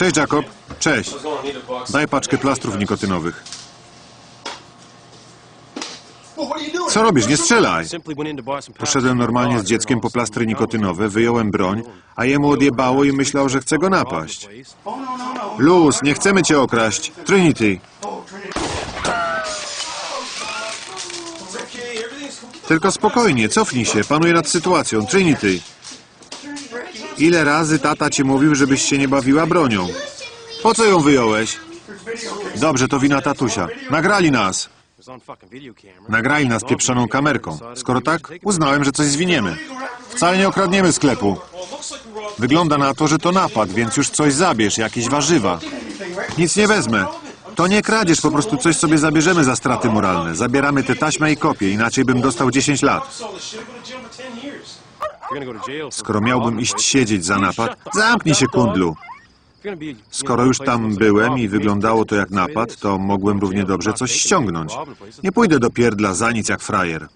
Cześć, Jacob. Cześć. Daj paczkę plastrów nikotynowych. Co robisz? Nie strzelaj. Poszedłem normalnie z dzieckiem po plastry nikotynowe, wyjąłem broń, a jemu odjebało i myślał, że chce go napaść. Luz, nie chcemy cię okraść. Trinity. Tylko spokojnie, cofnij się, panuję nad sytuacją. Trinity. Ile razy tata ci mówił, żebyś się nie bawiła bronią? Po co ją wyjąłeś? Dobrze, to wina tatusia. Nagrali nas. Nagrali nas pieprzoną kamerką. Skoro tak, uznałem, że coś zwiniemy. Wcale nie okradniemy sklepu. Wygląda na to, że to napad, więc już coś zabierz, jakieś warzywa. Nic nie wezmę. To nie kradzież, po prostu coś sobie zabierzemy za straty moralne. Zabieramy tę taśmę i kopię, inaczej bym dostał 10 lat. Skoro miałbym iść siedzieć za napad, zamknij się, kundlu. Skoro już tam byłem i wyglądało to jak napad, to mogłem równie dobrze coś ściągnąć. Nie pójdę do pierdla za nic jak frajer.